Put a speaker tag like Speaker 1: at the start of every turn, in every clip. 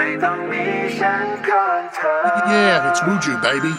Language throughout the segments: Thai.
Speaker 1: ไม่ต้องมีฉันก่อนเธอ
Speaker 2: Yeah, it's Wuju, baby.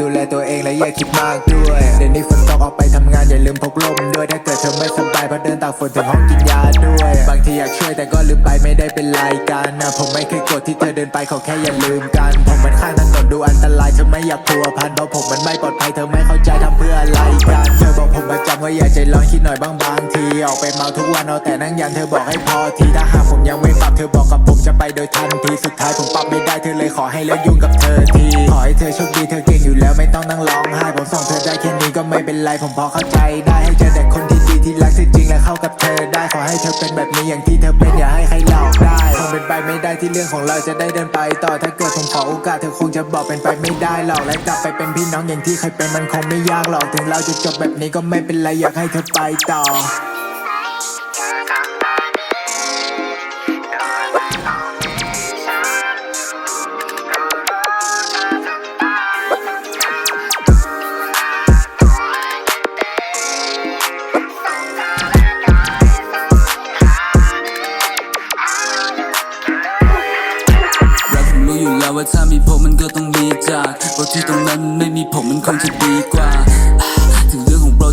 Speaker 3: ดูแลตัวเอง อย่าคิดมากด้วย เดี๋ยวนี้ฝนตกออกไปทำงานอย่าลืมพกร่มด้วย ถ้าเกิดเธอไม่สบายเพราะเดินตากฝนถึงห้องกินยาด้วย บางทีอยากช่วยแต่ก็ลืมไปไม่ได้เป็นไรกันนะผมไม่เคยโกรธที่เธอเดินไปขอแค่อย่าลืมกัน ผมมันข้างถนนดูอันตรายเธอไม่อยากพัวพันเพราะผมมันไม่ปลอดภัยเธอไม่เข้าใจทำเพื่ออะไรกันเธอบอกผมประจำว่าอย่าใจร้อนคิดหน่อยบ้างบางทีออกไปเมาทุกวันเอาแต่นั่งยันเธอบอกให้พอทีถ้าหากผมยังไม่ปรับเธอบอกกับผมจะไปโดยทันทีสุดท้ายผมปรับไม่ได้เธอเลยขอให้เลิกยุ่งกับเธอทีขอให้เธอโชคดีเธอเก่งอยู่แล้วไม่ต้องนั่งร้องไห้ผมส่งเธอได้แค่นี้ก็ไม่เป็นไรผมพอเข้าใจได้ให้เจอแต่คนที่ดีที่รักจริงและเข้ากับเธอได้ขอให้เธอเป็นแบบนี้อย่างที่เธอเป็นอย่าให้ใครหลอกได้คงเป็นไปไม่ได้ที่เรื่องของเราจะได้เดินไป ต่อถ้าเกิดผมขอโอกาสเธอคงจะบอกเป็นไปไม่ได้หรอกและกลับไปเป็นพี่น้องอย่างที่เคยเป็นมันคงไม่ยากหรอกถึงเราจะจบแบบนี้ก็ไม่เป็นไรอยากให้เธอไปต่อ
Speaker 4: ว่าถ้ามีผมมันก็ต้องมีจากเพราะที่ตรงนั้นไม่มีผมมันคงจะดีกว่า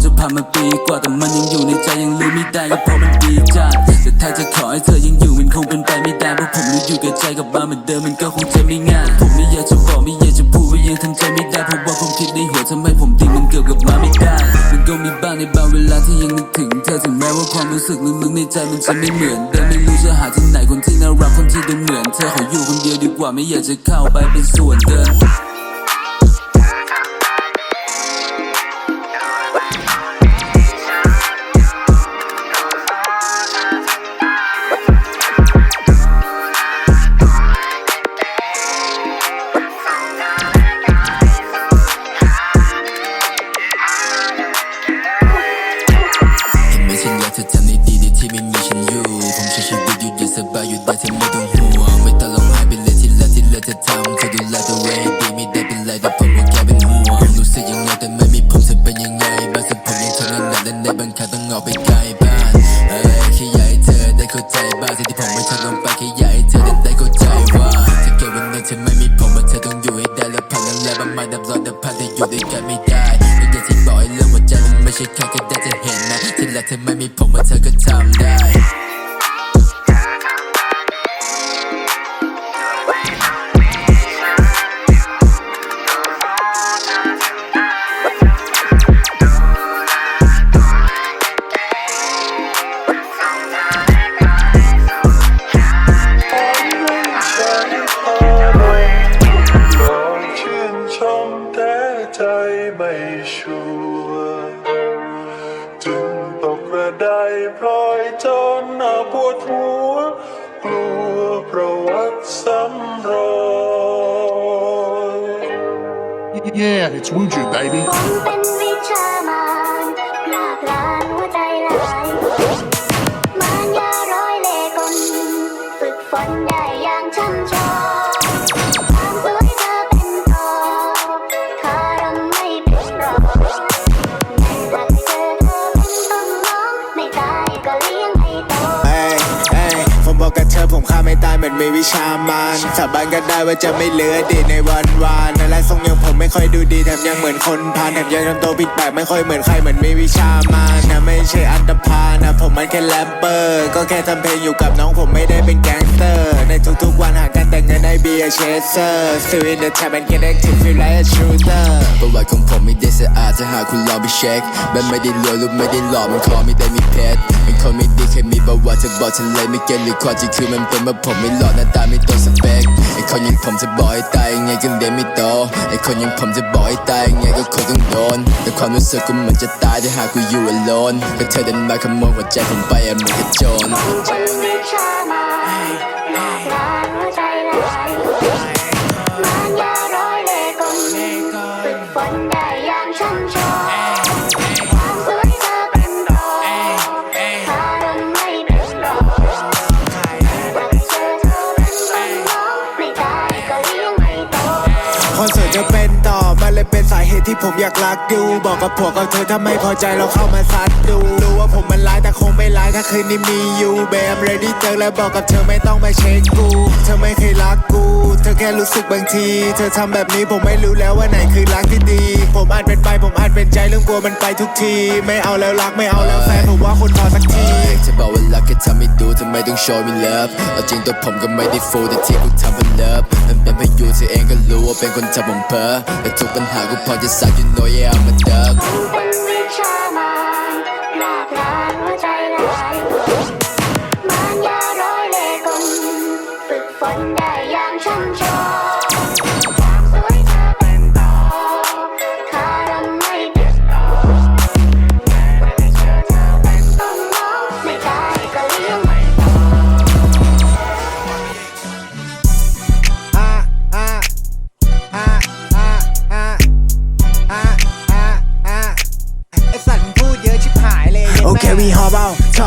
Speaker 4: จะผ่านมาปีกว่าแต่มันยังอยู่ในใจยังลืมไม่ได้ก็เพราะมันดีจัดแต่ถ้าจะขอให้เธอยังอยู่มันคงเป็นไปไม่ได้เพราะผมรู้อยู่กับใจกับบ้านเหมือนเดิมมันก็คงจะไม่ง่ายผมไม่อยากจะบอกไม่อยากจะพูดว่ายังทำใจไม่ได้เพราะว่าผมคิดในหัวทำไมผมดิ้งมันเกี่ยวกับมาไม่ได้มันก็มีบ้างในบางเวลาที่ยังนึกถึงเธอถึงแม้ว่าความรู้สึกลึกๆในใจมันจะไม่เหมือนเดิมไม่รู้จะหาที่ไหนคนที่น่ารักคนที่ดูเหมือนเธอขออยู่คนเดียวดีกว่าไม่อยากจะเข้าไปเป็นส่วนเกิน ดีดีที่ไม่มีฉันอยู่ผมใช้ชีวิตอ เรื่องหัวใจมันไม่ใช่แค่แค่ได้จะเห็นนะที่ละเธอไม่มีผมว่าเธอก็ทำได้
Speaker 2: Yeah, it's Wuju, baby.
Speaker 5: ม่ตายเห
Speaker 3: มือนมีวิชามานสาบานก็ได้ว่าจะไม่เหลือดีในวันวานอะไรทรงยังผมไม่ค่อยดูดีแถมยังเหมือนคนพานแถมยังทำตัวผิดแปลกไม่ค่อยเหมือนใครเหมือนมีวิชามานนะไม่ใช่อันตพานะผมมันแค่แรปเปอร์ ก็แค่ทำเพลงอยู่กับน้องผมไม่ได้เป็นแก๊งสเตอร์ ในทุกๆวันหาก นแต่เงินให้เบียร์เชสเซอร์ Still in the trap and get active feel like a shooter
Speaker 4: ประวัติของผมไม่ได้สะอาดถ้าหากคุณลองไปเช็คมันไม่ได้รวยหรือไม่ได้หล่อมันขอไม่ได้มีเพชรเป็นคนไม่ดีเคยมีประวัติจะบอกฉันเลยไม่เก็ตหรือความจริงคือมันเป็นว่าผมไม่หล่อหน้าตาไม่ตรงสเปคไอ้คนอยังผมจะบอกให้ตายยังไงก็เรียนไม่โตไอ้คนอยังผมจะบอกให้ตายยังไงก็คงต้องโดนแต่ความรู้สึกกูเหมือนจะตายถ้าหากกูอยู่ alone ก็เธอเดินมาขโมยหัวใจผมไปอะเหมือนกับโจร
Speaker 5: เป็น
Speaker 3: ผมอยากรักดู บอกกับผัวกับเธอถ้าไม่พอใจเราเข้ามาซัดดูรู้ว่าผมมันร้ายแต่คงไม่ร้ายถ้าคืนนี้มีอยู่แบมเรดี้เจอแล้วบอกกับเธอไม่ต้องมาเช็คกู เธอไม่เคยรักกู เธอแค่รู้สึกบางที เธอทำแบบนี้ผมไม่รู้แล้วว่าไหนคือรักที่ดี ผมอาจเป็นไปผมอาจเป็นใจเรื่องกลัวมันไปทุกที ไม่เอาแล้วรักไม่เอาแล้วแฟนผมว่าคนพอสักที
Speaker 6: จะบอกว่ารักแค่ทำให้ดูทำไมต้องโชว์มีเลิฟเอาจริงตัวผมก็ไม่ได้ฟูแต่ที่กูทำเป็นเลิฟมันเป็นพาะอยู่เธอเองก็รู้ว่าเป็นคนทำผมเพ้อแต่ทุกปัญหากูพอจะสัก you know yeah I'm a dog
Speaker 5: เป็นวิชามานหลาก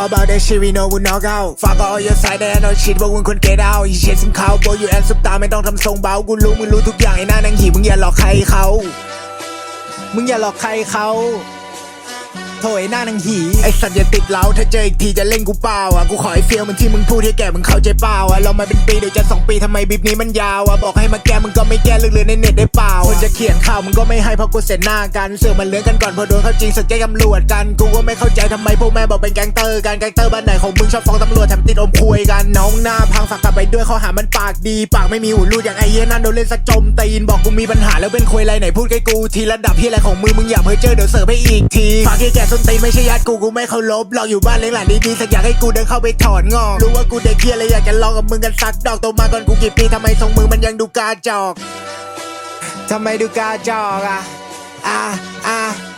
Speaker 3: about that shit we know we knock out fuck all your side and no shit ว่ามึงคน get out อีเช็ดสินเขาโบอยู่แอนซุปตาไม่ต้องทำทรงเบากูรู้มึงรู้ทุกอย่างไอ้หน้านางหีมึงอย่าหลอกใครเขา มึงอย่าหลอกใครเขาโถไอ้หน้านางหี ไอสัตว์อย่าติดเล้าถ้าเจออีกทีจะเล่นกูเปล่าอะ กูขอไอ้เฟี้ยวเหมันที่มึงพูดให้แก่มึงเข้าใจเปล่าอะเรามาเป็นปีเดี๋ยวจะสองปีทำไมบิบนี้มันยาวอะ บอกให้มาแก้มึงก็ไม่แก้ลึกๆในเน็ตได้เจะเขียนข่าวมึงก็ไม่ให้เพราะกูเสร็จหน้ากันเสือมันเลื้อนกันก่อนพอโดนเขาจริงสึกแจ้ตำรวจกันกูก็ไม่เข้าใจทำไมพวกแม่บอกเป็นแก๊งเตอร์กันแก๊งเตอร์บ้านไหนของมึงชอบฟ้องตำรวจแถมติดอมคุยกันน้องหน้าพังฝากกลับไปด้วยข้อหามันปากดี ปากไม่มีหูรูดอย่างไอ้เหี้ยนั่นโดนเล่นสะจมตีนบอกกูมีปัญหาแล้วเป็นคุยไรไหนพูดใกล้กูทีระดับที่อะไรของมึงมึงอย่าเพ้อเจอเดี๋ยวเสิร์ฟให้อีกทีฝากให้แกส้นตีนไม่ใช่ญาติกูกูไม่เคารพเราอยู่บ้านเลี้ยงหลานดีๆสักอยากให้กูเดินเข้าไปถอนงอกรู้ว่ากูเด็กเฮียเลยอยากจะลองกับมึงกันสักดอกโตมาก่อนกูกี่ปีทำไมทรงมึงมันยังดูกาจอก ทำไมดูกาจอกอะอะอะอะ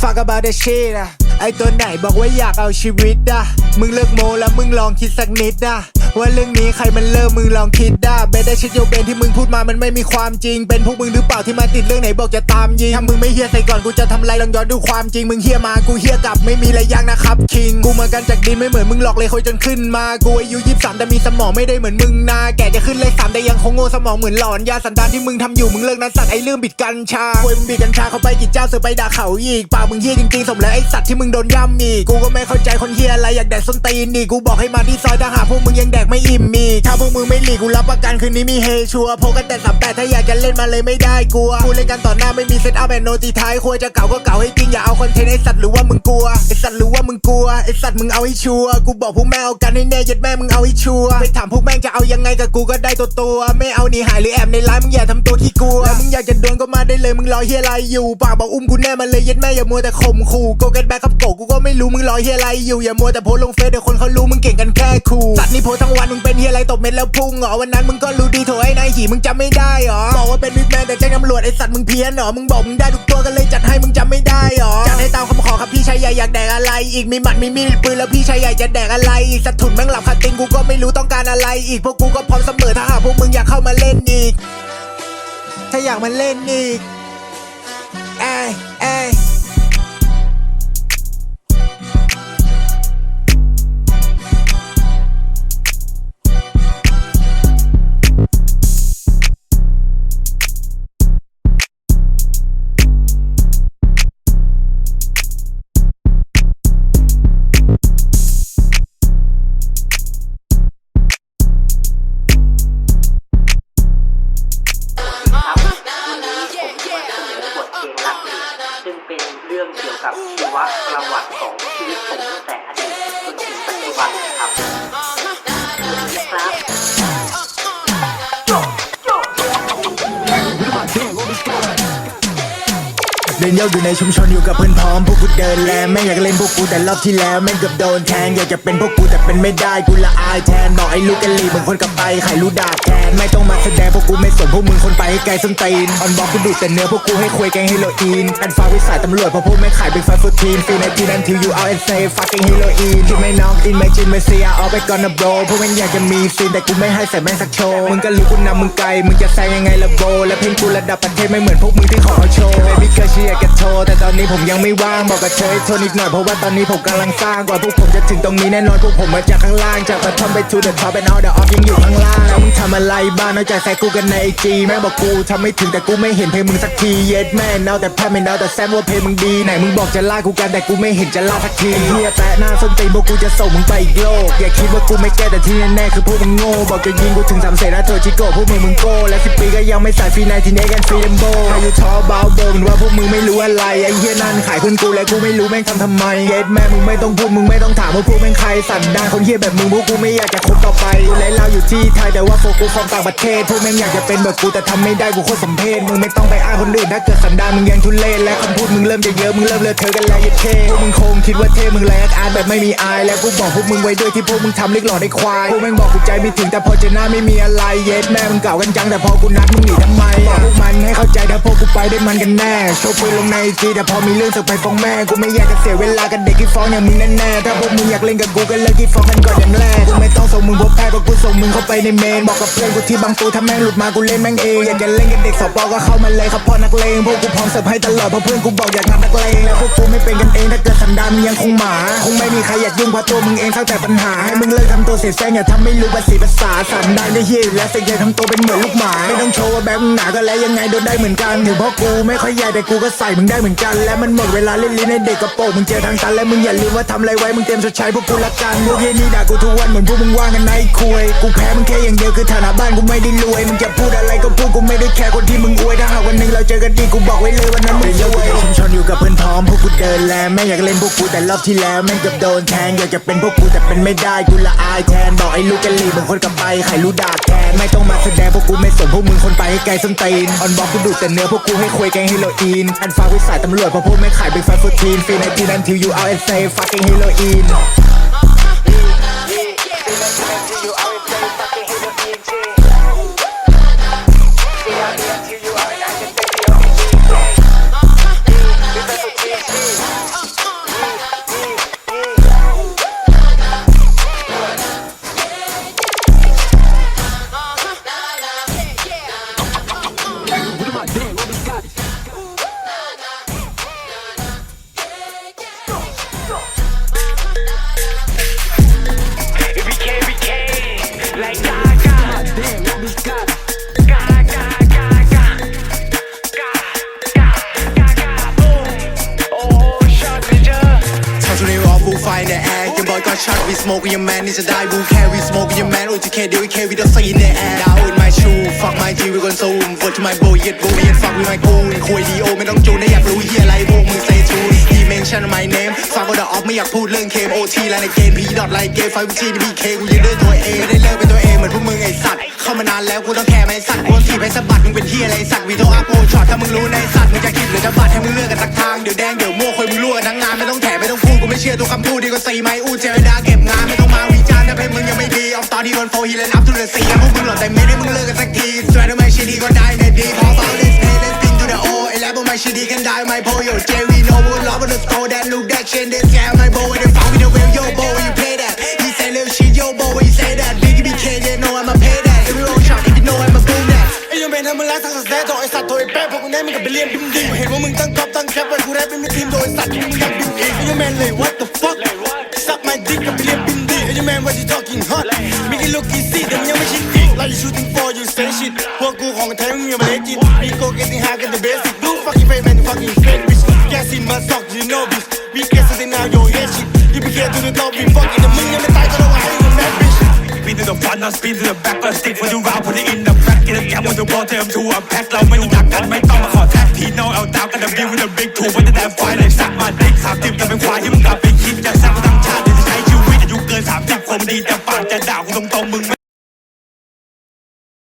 Speaker 3: Fuck about the shit อะไอตัวไหนบอกว่าอยากเอาชีวิตอะมึงเลิกโมแล้วมึงลองคิดสักนิดอะว่าเรื่องนี้ใครมันเริ่มมึงลองคิดได้เบได้ชิดโยเบนที่มึงพูดมามันไม่มีความจริง เป็นพวกมึงหรือเปล่าที่มาติดเรื่องไหนบอกจะตามยิงถ้ามึงไม่เฮียใส่ก่อนกูจะทำไรลองย้อนดูความจริง มึงเฮียมากูเฮียกลับไม่มีอะไรยากนะครับคิงกูมากันจากดินไม่เหมือนมึงหลอกเลยคอยจนขึ้นมากูอายุยี่สามแต่มีสมองไม่ได้เหมือนมึงนาแก่จะขึ้นเลขสามแต่ยังคงโง่สมองเหมือนหลอนยาสันดานที่มึงทำอยู่มึงเลิกนั้นสัตว์ไอ้เรื่องบิดกัญชาควยมึงบิดกัญชาเขาไปกี่เจ้าเสือไปด่าเขาอีกปากมึงเฮียจริงๆสมแล้วไอ้สัตว์ที่มึงโดนย่ำอีกกูก็ไม่เข้าใจคนเฮียอะไรอยากแดกส้นตีนนี่กูบอกให้มาที่ซอยถ้าหาพวกมึงยังแดกไม่อิ่มมีถ้าพวกมึงไม่หลีกกูรับประกันคืนนี้มีเฮชัวพกกันแต่สามแปดถ้าอยากจะเล่นมาเลยไม่ได้กลัวกูเล่นกันต่อหน้าไม่มีเซตอัพแอนโนตีท้ายควรจะเก่าก็เก่าให้จริงอย่าเอาคอนเทนต์ไอ้สัตว์หรือว่ามึง กลัวไอสัตว์มึงเอาให้ชัวร์กูบอกพวกแม่เอากันให้แน่ยัดแม่มึงเอาให้ชัวร์ไปถามพวกแม่งจะเอายังไงกับกูก็ได้ตัวตัวไม่เอาหนีหายหรือแอบในไลน์มึงอย่าทำตัวขี้กลัวแล้วมึงอยากจะโดนก็มาได้เลยมึงรอเฮียอะไรอยู่ปากบอกอุ้มกูแน่มาเลยยัดแม่อย่ามัวแต่ข่มขู่โกเก็ตแบ็คครับโกกูก็ไม่รู้มึงรอเฮียอะไรอยู่อย่ามัวแต่โพสลงเฟซเดี๋ยวคนเขารู้มึงเก่งกันแค่ขู่สัตว์นี่โพสทั้งวันมึงเป็นเฮียอะไรตบเม็ดแล้วพุ่งเหรอวันนั้นมึงก็รู้ดีโถไอ้นายหีมึงจำไม่ได้เหรอบอกว่าเป็นวิกแมนแต่แจ้งตำรวจไอ้สัตว์มึงเพี้ยนหรอมึงบอกมึงได้ทุกตัวก็เลยจัดให้มึงจำไม่ได้หรอจัดให้ตามคำขอ ครับพี่ชายใหญ่อยากแดกอะไร อีกมีหมัดมีมีดปืนแล้วพี่ชายใหญ่จะแดกอะไรอีกสัตว์ถุนแม่งหลับคาติงกูก็ไม่รู้ต้องการอะไร อีกพวกกูก็พร้อมเสมอถ้าหากพวกมึงอยากเข้ามาเล่นอีก ถ้าอยากมาเล่นอีกเอ้ยเอ้ย
Speaker 7: เดิน
Speaker 3: เยาอยู่ในชุมชนอยู่กับเพื่อนพร้องพวกกูเดินแลแม่งอยากเล่นพวกกูแต่รอบที่แล้วแม่งเกือบโดนแทงอยากจะเป็นพวกกูแต่เป็นไม่ได้กูละอายแทนบอกไอ้ลูกกะลีมึงคนกลับไปใครรู้ดาบแทนไม่ต้องมาแสดงพวกกูไม่สนพวกมึงคนไปให้ไกลส้นตีนออนบอกกูดูแต่เนื้อพวกกูให้คุยแกงเฮโรอีนอันฟ้าวิสัยตำรวจเพราะพวกไม่ขายเป็นฟาฟูทีนฟีในทีนั้นทิวยูเอาเอสเซฟักกิ้งเฮโรอีนที่ไม่น้องอินไม่จินไม่เสียเอาไปก่อนนะโบพวกแม่งอยากจะมีซีนแต่กูไม่ให้ใส่แม่งสักโชว์มึงก็รู้กูนำมึงไกลมึงจะแซงยังไงละโบและเพลงกูระดับประเทศไม่เหมือนพวกมึงที่ขอโชว์ Baby girl she อยากจะโทรแต่ตอนนี้ผมยังไม่ว่างบอกกับเธอโทรนิดหน่อยเพราะว่าตอนนี้ผมกำลังสร้างกว่าพวกผมจะถึงตรงนี้แน่นอนพวกผมมาจากข้างล่างจากกระท่อมไปทูเดอะท็อปเป็นออเดอร์ออฟยังอยู่ข้างล่างแล้วมึงทำอะไรบ้างนอกจากใส่กูกันในไอจีแม่บอกกูทำไม่ถึงแต่กูไม่เห็นเพลงมึงสักทีเย็ดแม่เนาแต่แพ้ไม่เนาแต่แซมว่าเพลงมึงดีไหนมึงบอกจะล่ากูกันแต่กูไม่เห็นจะล่าสักทีเฮียแปะหน้าส้นตีนพวกกูจะส่งมึงไปอีกโลกอย่าคิดว่ากูไม่แก้แต่ที่แน่ๆคือพวกมึงโง่บอกจะยิงกูถึงสามเสนนะเธอชิโก้พวกมึงมึงโก้และสิบปีก็ยังไม่ใส่ฟรีไนทีเนกันฟีเดมโบอายุทอเบาเบิร์นว่าพวกมึงไม่ไม่รู้อะไรไอ้เฮียนั่นขายคุณกูและกูไม่รู้แม่งทำทำไมเย็ดแม่มึงไม่ต้องพูดมึงไม่ต้องถามว่าพวกแม่งใครสันดานคนเฮียแบบมึงพวกกูไม่อยากจะคบต่อไปกูและเราอยู่ที่ไทยแต่ว่าโฟกัสของต่างประเทศพวกแม่งอยากจะเป็นแบบกูแต่ทำไม่ได้กูโคตรสมเพชมึงไม่ต้องไปอ้างคนอื่นถ้าเกิดสันดานมึงยังทุเลศและคำพูดมึงเริ่มจะเยอะมึงเริ่มเลอะเทอะกันแล้วยัดเท่พวกมึงคงคิดว่าเท่มึงแลกอาร์ตแบบไม่มีอายแล้วกูบอกพวกมึงไว้ด้วยที่พวกมึงทำเล็กหล่อได้ควายพวกแม่งบอกกูใจไม่ถึงแต่พอเจอหน้าไม่มีอะไรเย็ดแม่มึงเก่ากันจังแต่พอกูนัดมึงหนีทำไมบอกพวกมันให้เข้าใจถ้าพวกกูไปได้มันกันแน่โชว์ปืลงในจีแต่พอมีเรื่องสึกไปฟ้องแม่กูไม่อยากจะเสียเวลากับเด็กที่ฟ้องอย่างมึงแน่ๆถ้าพวกมึงอยากเล่นกับกูก็เลิกที่ฟ้องกันก่อนอย่างแรกกูไม่ต้องส่งมึงพบแพทย์เพราะกูส่งมึงเข้าไปในเมนบอกกับเพื่อนกูที่บางปูถ้าแม่งหลุดมากูเล่นแม่งเองอยากจะเล่นกับเด็กสปอก็เข้ามาเลยครับพ่อนักเลงพวกกูพร้อมเสิร์ฟให้ตลอดเพราะเพื่อนกูบอกอยากนับนักเลงแล้วพวกกูไม่เป็นกันเองถ้าเกิดสันดานมึงยังคงหมาคงไม่มีใครอยากยุ่งเพราะตัวมึงเองสร้างแต่ปัญหาให้มึงเลิกทำตัวเสียแซงอย่าทำไม่รู้ภาษีภาษาสันดานก็เฮียอยู่แล้วแต่อย่าทำตัวเป็นเหมือนลูกหมาไม่ต้องโชว์ว่าแบงค์หนาก็แล้วยังไงโดนได้เหมือนกันถึงเพราะกูไม่ค่อยใหญ่แต่กูก็ใส่มึงได้เหมือนกัน และมันหมดเวลาเล่นลิ้นในเด็กกระโปงมึงเจอทางตันและมึงอย่าลืมว่าทำอะไรไว้มึงเตรียมชดใช้พวกกูละกันพวกเฮียนี่ด่ากูทุกวันเหมือนพวกมึงว่างกันในคุยกูแพ้มึงแค่อย่างเดียวคือฐานะบ้านกูไม่ได้รวยมึงจะพูดอะไรก็พูดกูไม่ได้แคร์คนที่มึงอวยถ้าหากวันหนึ่งเราเจอกันดีกูบอกไว้เลยวันนั้นมึงซวยชุมชนอยู่กับเพื่อนพ้องพวกกูเดินแลแม่อยากเล่นพวกกูแต่รอบที่แล้วแม่งเกือบโดนแทงอยากจะเป็นพวกกูแต่เป็นไม่ได้กูละอายแทนบอกไอ้ลูกกะลีมึงคนกลับไปใครรู้ด่าแทนไม่ต้องมาแสดงพวกกูไม่สนพวกมึงคนไปให้ไกลส้นตีนออนบอกกูดูแต่เนื้อพวกกูให้คุยแกงเฮโรอีนอันฟ้าวิสัยตำรวจพอพูดไม่ขายเป็นไฟฟูทีนฟรีในทีนั้นทิวยูเอาเอสเซฟักกิ้งฮีโรอีน
Speaker 8: smoke with your man Needs to die, won't care, we smoke with your man OTK, do we care, we don't say in the air Now in my shoe, fuck my G, we gon' zoom Vote to my boy, yet go me and fuck with my goon คุยดีโอไม่ต้องจูนได้อยากรู้เฮียอะไรพวกมึง say true ที่ mention my name ฟังก็เดอออฟไม่อยากพูดเรื่องเคมโอทีและในเกมพีดอทไลเกมไฟวิธีพีเคกูยืนด้วยตัวเองไม่ได้เลิกเป็นตัวเองเหมือนพวกมึงไอ้สัตว์ เข้ามานานแล้วกูต้องแคร์ไหมสัตว์กูถีบให้สะบัดมึงเป็นเฮียอะไรสัตว์วีโทอัพโอช็อตถ้ามึงรู้ในสัตว์มึงจะคิดหรือจะบัดให้มึงเลือกกันสักทางเดี๋ยวแดงเดี๋ยวม่วงคอยมึงรั่วกันทั้งงานไม่ต้องแถไม่ต้องพูดกูไม่เชื่อทุกคำพูดดีกว่าสีไม้อู้เจรดาเก็บงานไม่ต้องมาวิจารณ์ถ้าเพลงมึงยังไม่ดีออฟตอนที่โดนโฟฮีเลนอัพทุเรศสีพวกมึงหล่อแต่ไม่ได้มึงเลิกกันสักทีสวยทำไมชีดีก็ได้ในดีพอฟัง let's play let's spin to the O ไอแล้ว my shit he can die my boy yo Jerry no wood love on
Speaker 9: เรียนบิมดีเห็นว่ามึงตั้งก๊อปตั้งแคปไว้กูแรปเป็นทีมโดยสัตว์มึงยังบิมอีกไอ้ยังแมนเลย what the fuck suck my dick กับไปเรียนบิมดีไอ้ยังแมน what you talking hot make it look easy แต่มึงยังไม่ชินอีก like you shooting for you say shit พวกกูของแท้มึงยังไม่เลจิตมีโกเกติงหากัน the basic do fucking fake man you fucking fake bitch แกสินมาซอก you know bitch we get something now yo yeah shit you be care to the top we fucking แต่มึงยังไม่ตายก็ต้องให้มึง mad bitch
Speaker 10: Spin to the front, now spin to the back But stick when you round, put it in the back Get a cab on the wall, tell 'em to unpack เราไม่รู้จักกันไม่ต้อง มาขอแท็กทีโนเอาด